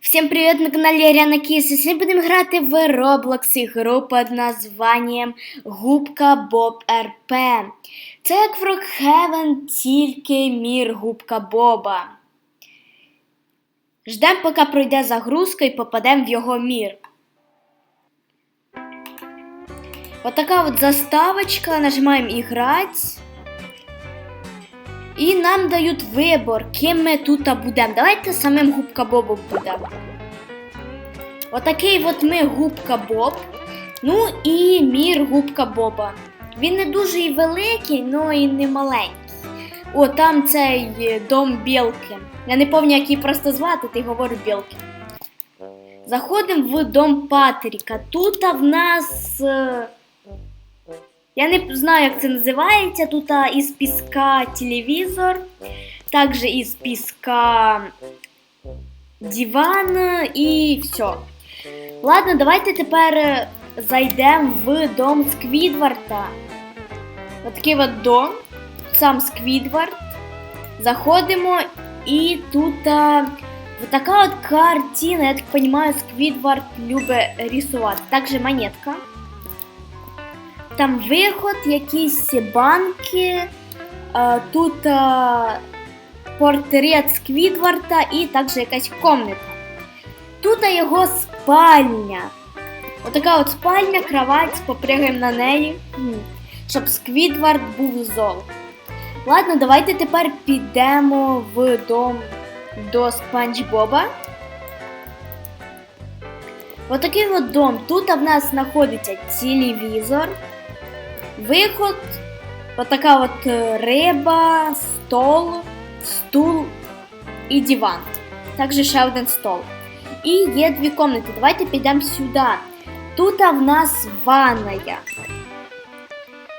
Всем привет на канале Аріана Кіс. І Сьогодні будемо грати в Roblox ігру під названням Губка Боб РП. Це як Froghaven, тільки мір Губка Боба. Ждем, поки пройде загрузка і попадемо в його мір. Отака от заставочка, нажимаємо іграть. І нам дають вибор, ким ми тут будемо. Давайте самим Губка Бобом будемо. Отакий от ми Губка Боб. Ну і мір Губка Боба. Він не дуже і великий, але і не маленький. О, там цей е, дом білки. Я не пам'ятаю, як її просто звати, ти говорю білки. Заходимо в дом Патріка. Тут в нас. Е, я не знаю, як це називається. Тут а, із піска телевізор, також із піска диван і все. Ладно, давайте тепер е, зайдемо в дом Сквідварда. Ось такий от дом, сам Сквідвард. Заходимо і тут а, вот така от картина, я так розумію, Сквідвард любить рисувати. Також монетка. Там виход, якісь банки, а, тут а, портрет Сквідварда і також якась комната. Тут його спальня. Отака от спальня, кровать, попрягаємо на неї, щоб Сквідвард був зол. Ладно, давайте тепер підемо в дом до Спанч Боба. Отакий от дом. Тут в нас знаходиться телевізор, виход, отака от е, риба, стол, стул і диван. Також ще один стол. І є дві комнати. Давайте підемо сюди. Тут в нас ванная.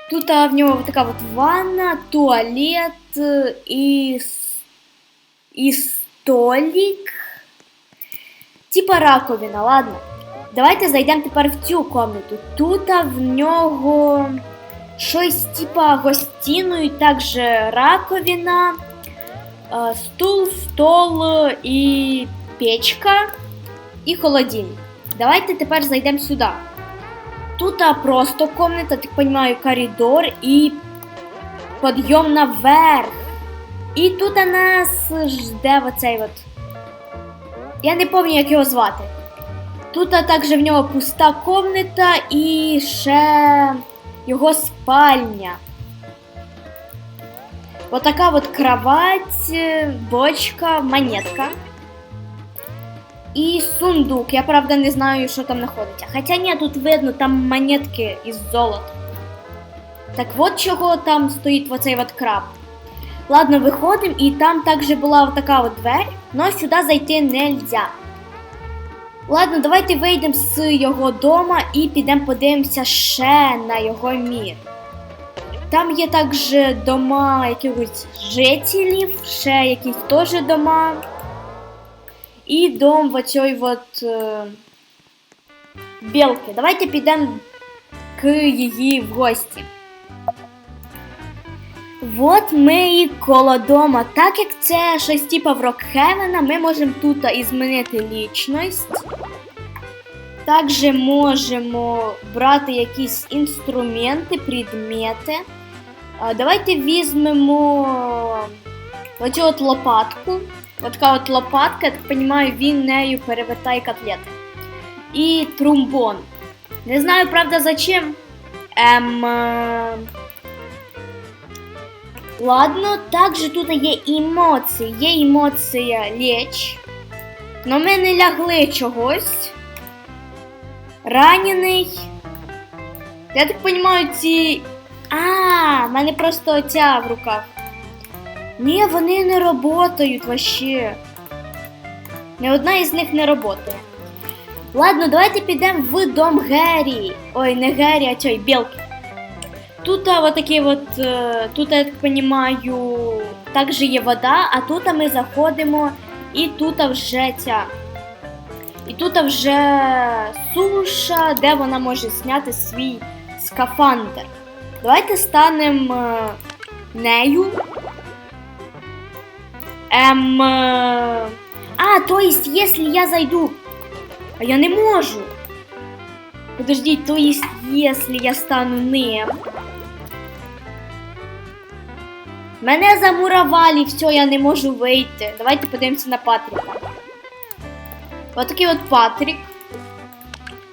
Тут в нього така от ванна, туалет е, і, с- і столик. Типа раковина, ладно. Давайте зайдемо тепер в цю комнату. Тут в нього щось типа гостиної, також раковина, е, стул, стол і печка і холодильник. Давайте тепер зайдемо сюди. Тут просто комната, так понимаю, коридор і підйом наверх. І тут нас жде оцей от. Я не пам'ятаю, як його звати. Тут також в нього пуста комната і ще його спальня. Отака от кровать, е, бочка, монетка. І сундук. Я правда не знаю, що там знаходиться. Хоча ні, тут видно, там монетки із золота. Так от чого там стоїть оцей от краб. Ладно, виходимо, і там також була така от двері, але сюди зайти нельзя. Ладно, давайте вийдемо з його дома і підемо подивимося ще на його мір. Там є також дома якихось жителів, ще якісь теж дома. І дом в оцій от е, білки. Давайте підемо к її в гості. От ми і коло дома. Так як це щось типа в Рокхевена, ми можемо тут і змінити лічність. Також можемо брати якісь інструменти, предмети. Давайте візьмемо оцю от лопатку. От така от лопатка, я так розумію, він нею перевертає котлети. І трумбон. Не знаю, правда, зачем. Ем... Ладно, також тут є емоції. Є емоція ліч. Но ми не лягли чогось. Ранений. Я так розумію, ці. А, в мене просто оця в руках. Ні, вони не працюють вообще. Ні одна із них не працює. Ладно, давайте підемо в дом Геррі. Ой, не Геррі, а цей білки. Тут а, вот такі от, е, тут, я так розумію, також є вода, а тут ми заходимо і тут вже ця. І тут вже суша, де вона може зняти свій скафандр. Давайте станемо е, нею. Ем. е, А, то есть, если я зайду. А я не можу. Подождіть, то есть, если я стану ним. Мене замуровали, все, я не можу вийти. Давайте подивимося на Патріка. Отакий от Патрік.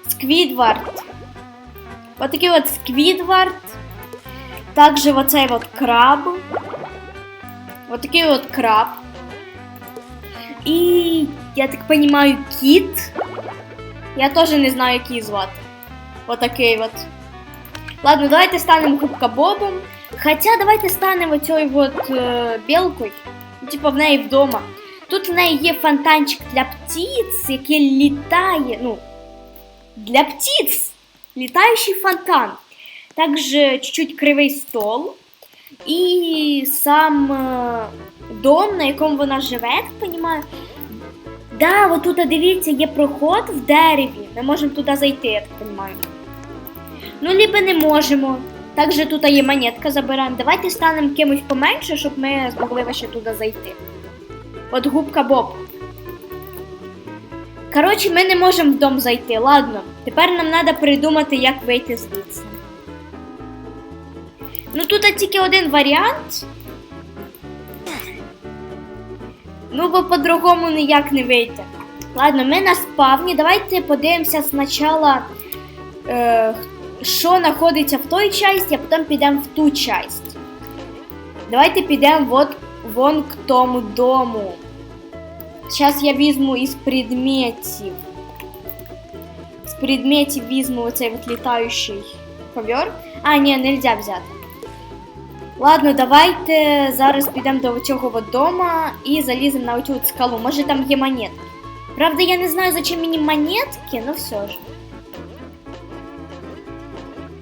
Сквідвард. Отакий от Сквідвард. Также оцей от краб. Отакий от краб. І, я так понимаю, кіт. Я теж не знаю, як її звати. Отакий от. Ладно, давайте станемо Губка Бобом. Хоча давайте станемо оцею от е, білкою. Ну, Типа в неї вдома. Тут в неї є фонтанчик для птиць, який літає. Ну, для птиць. Літаючий фонтан. Також чуть-чуть кривий стол. І сам е, дом, на якому вона живе, я так розумію. Да, от тут дивіться, є проход в дереві. Ми можемо туди зайти, я так розумію. Ну, либо не можемо. Також тут є монетка, забираємо. Давайте станемо кимось поменше, щоб ми змогли ще туди зайти. От губка Боб. Коротше, ми не можемо в дом зайти. Ладно, тепер нам треба придумати, як вийти звідси. Ну тут тільки один варіант. Ну, бо по-другому ніяк не вийти. Ладно, ми на спавні. Давайте подивимося спочатку, е, що знаходиться в той часті, а потім підемо в ту часть. Давайте підемо от вон к тому дому. Зараз я візьму із предметів. З предметів візьму оцей от літаючий ковер. А, ні, нельзя взяти. Ладно, давайте зараз підемо до цього от дома і заліземо на оцю от скалу. Може там є монетки. Правда, я не знаю, зачем мені монетки, ну все ж.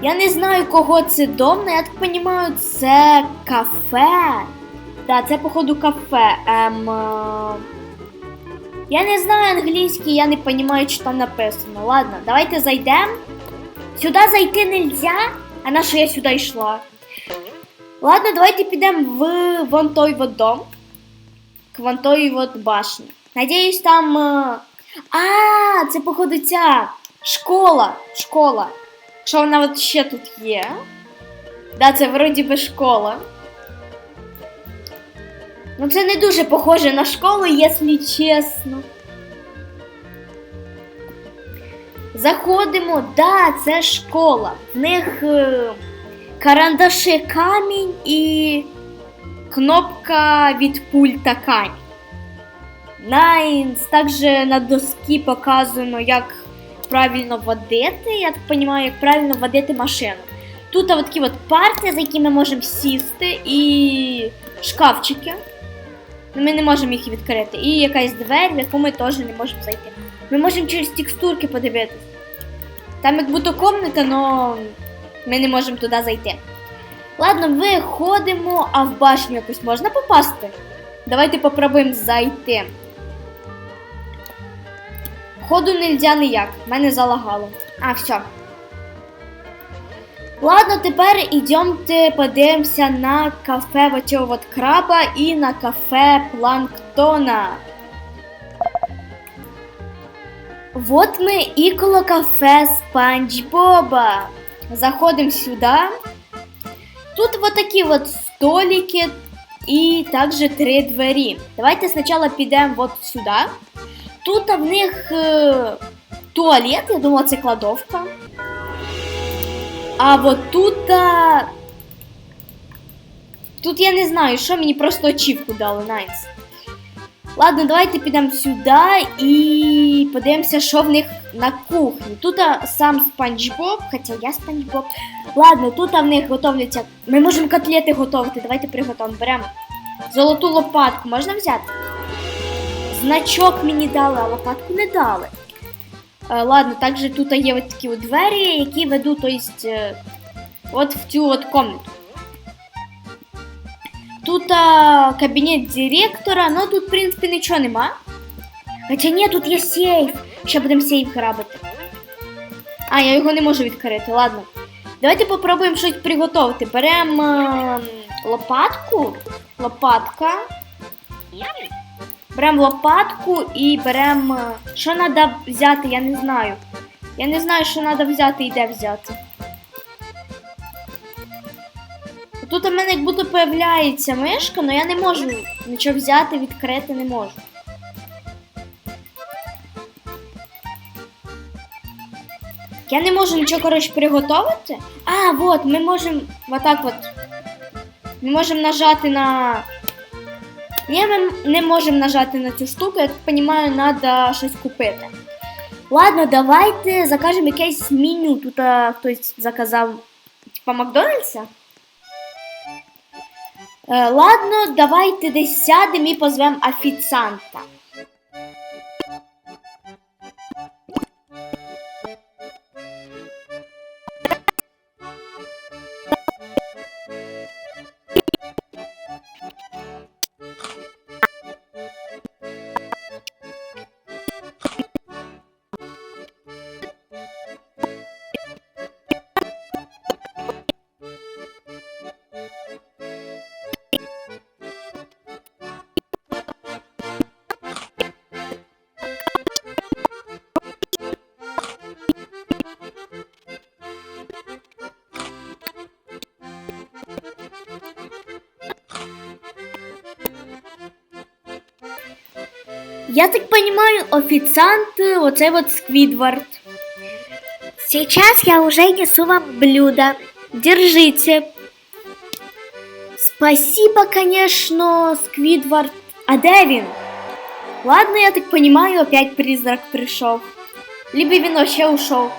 Я не знаю, кого це дом, але я так розумію, це кафе. Так, це, походу, кафе. Ем, е, Я не знаю англійський, я не розумію, що там написано. Ладно, давайте зайдемо. Сюди зайти нельзя, а на що я сюди йшла? Ладно, давайте підемо в вон той вот дом. К вон той вот башні. Надіюсь, там. е, А, це, походу, ця школа. Школа. Що вона от ще тут є? Да, це вроді би школа. Ну, це не дуже похоже на школу, якщо чесно. Заходимо, да, це школа. В них е, карандаши камінь і кнопка від пульта камінь. Найнс, також на доскі показано, як правильно водити. Я так розумію, як правильно водити машину. Тут от такі от парти, за які ми можемо сісти, і шкафчики. Ми не можемо їх відкрити. І якась двері, в яку ми теж не можемо зайти. Ми можемо через текстурки подивитися. Там як будто комната, але ми не можемо туди зайти. Ладно, виходимо, а в башню якось можна попасти? Давайте попробуємо зайти. Ходу нельзя ніяк, мене залагало. А, все. Ладно, тепер ідемте подивимося на кафе от краба і на кафе планктона. Вот ми і коло кафе Спанч Боба. Заходимо сюди. Тут вот такі от столики і також три двері. Давайте спочатку підемо от сюди. Тут в них е, туалет, я думала, це кладовка. А от тут. а, Тут я не знаю, що мені просто очівку дали, найс. Ладно, давайте підемо сюди і подивимося, що в них на кухні. Тут сам Спанч Боб, хоча я Спанч Боб. Ладно, тут в них готовляться. Ми можемо котлети готувати. Давайте приготуємо. Беремо. Золоту лопатку можна взяти? Значок мені дали, а лопатку не дали. Е, ладно, також тут є от такі от двері, які ведуть, то есть, е, от в цю от комнату. Тут а, кабінет директора, ну тут, в принципі, нічого нема. Хоча ні, тут є сейф. Ще будемо сейф грабити. А, я його не можу відкрити, ладно. Давайте попробуємо щось приготувати. Беремо е, лопатку. Лопатка. Беремо лопатку і беремо. Що треба взяти, я не знаю. Я не знаю, що треба взяти і де взяти. Тут у мене як будто появляється мишка, але я не можу нічого взяти, відкрити не можу. Я не можу нічого, коротше, приготувати. А, вот, ми можемо отак от. Ми можемо нажати на. Ні, ми не можемо нажати на цю штуку, я так розумію, треба щось купити. Ладно, давайте закажемо якесь меню. Тут а, хтось заказав типа Макдональдса. Е, ладно, давайте десь сядемо і позвемо офіціанта. Я так понимаю, официант э, оцей вот Сквидвард. Сейчас я уже несу вам блюдо. Держите. Спасибо, конечно, Сквидвард. А де він? Ладно, я так понимаю, опять призрак пришел. Либо він вообще ушел.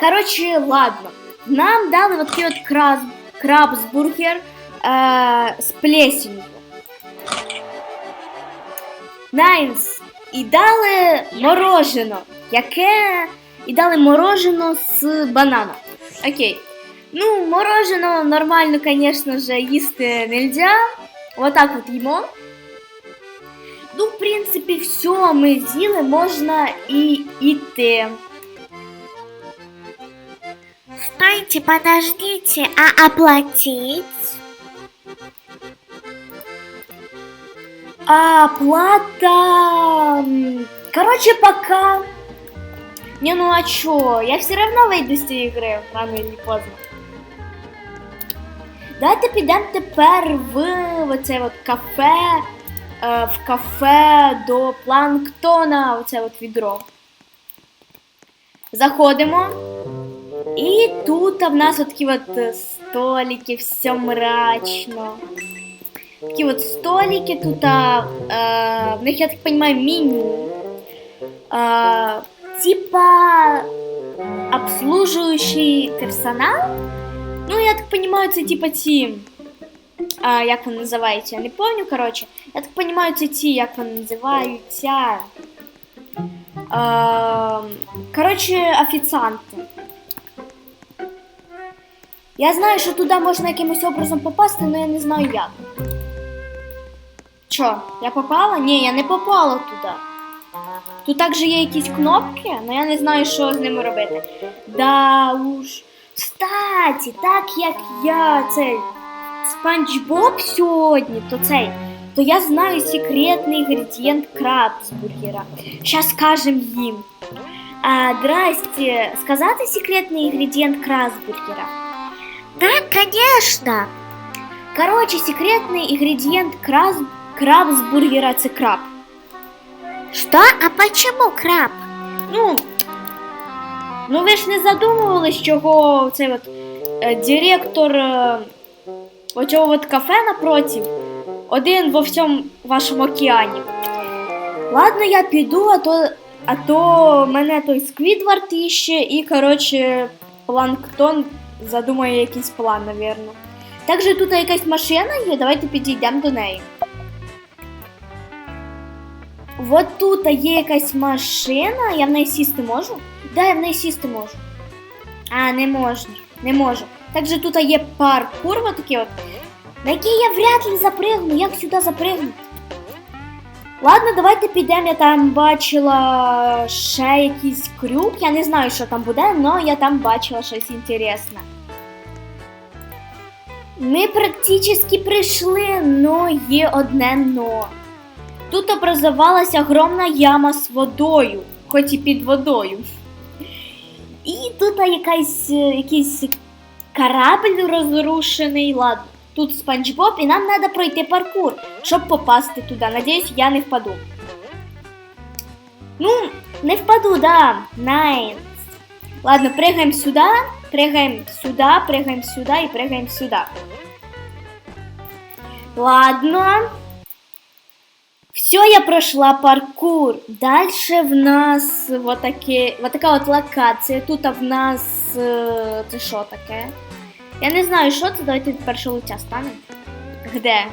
Короче, ладно. Нам дали вот такий от краб, крабсбургер е, з плесенью. Найнс. І дали морожено. Яке. І дали морожено з бананом. Окей. Ну, мороженое нормально, конечно же, їсти нельзя. Вот так вот їмо. Ну, в принципі, все ми з'їли, можна і йти. Стойте, подождите, а оплатить? А плата... Короче, пока. Не, ну а чё? Я все равно вийду з цієї гри рано или поздно. Давайте підемо тепер в оце от кафе. е, В кафе до планктона, оце от відро. Заходимо. І тут в нас от такі от столики, все мрачно. Такі от столики тут, а, е, в них, я так понимаю, меню. Е, типа обслуживающий персонал. Ну, я так понимаю, це типа ті. А, як вони називаються? Я не помню, коротше. Я так понимаю, це ті, як вони називаються. Е, коротше, офіціанти. Я знаю, що туди можна якимось образом попасти, але я не знаю як. Чо, я попала? Ні, я не попала туди. Тут також є якісь кнопки, але я не знаю, що з ними робити. Да уж. Кстати, так як я цей спанч Боб сьогодні, то цей, то я знаю секретний інгредієнт крабсбургера. Щас скажем їм. А, здрасте, сказати секретний інгредієнт крабсбургера? Да, конечно. Короче, секретний інгредієнт краб... крабсбургера це краб. Что? А почему краб? Ну, ну ви ж не задумувались, чого цей от е, директор е, оцього от кафе напротив один во всьому вашому океані. Ладно, я піду, а то, а то мене той Сквідвард іще і, коротше, планктон задумає якийсь план, навірно. Також тут якась машина є, давайте підійдемо до неї. Вот тут є якась машина, я в неї сісти можу? Да, я в неї сісти можу. А, не можу, не можу. Також тут є паркур, вот такий от, на який я вряд ли запригну. Як сюди запригнути? Ладно, давайте підемо. Я там бачила ще якийсь крюк. Я не знаю, що там буде, але я там бачила щось інтересне. Ми практично прийшли, но є одне но. Тут образовалась огромна яма з водою, хоч і під водою. І тут якась, е, якийсь корабль розрушений. Ладно, тут Спанч Боб, і нам треба пройти паркур, щоб попасти туди. Надіюсь, я не впаду. Ну, не впаду, да. Найс. Ладно, прыгаем сюда, прыгаем сюда, прыгаем сюда и прыгаем сюда. Ладно. Все, я прошла паркур. Дальше в нас вот, таки, вот така от локація. Тут в нас. Це що таке? Я не знаю, що це. Давайте першого лиця станемо. Де?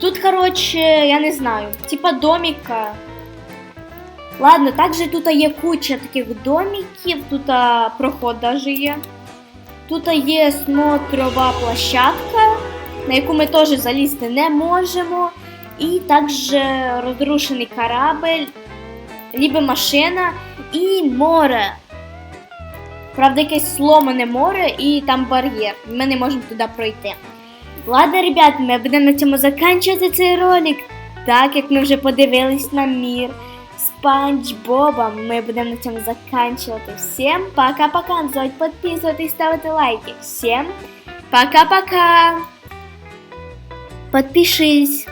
Тут, короче, я не знаю. Типа домика. Ладно, также тут є куча таких домиків, тут проход даже є. Тут є смотрова площадка, на яку ми теж залізти не можемо. І також розрушений корабль, либо машина і море. Правда, якесь сломане море і там бар'єр. Ми не можемо туди пройти. Ладно, ребят, ми будемо на цьому закінчувати цей ролик. Так як ми вже подивились на мір Спанч Боба, ми будемо на цьому закінчувати. Всім пока-пока. Не забудь підписуватись, ставити лайки. Всім пока-пока. Подпишись.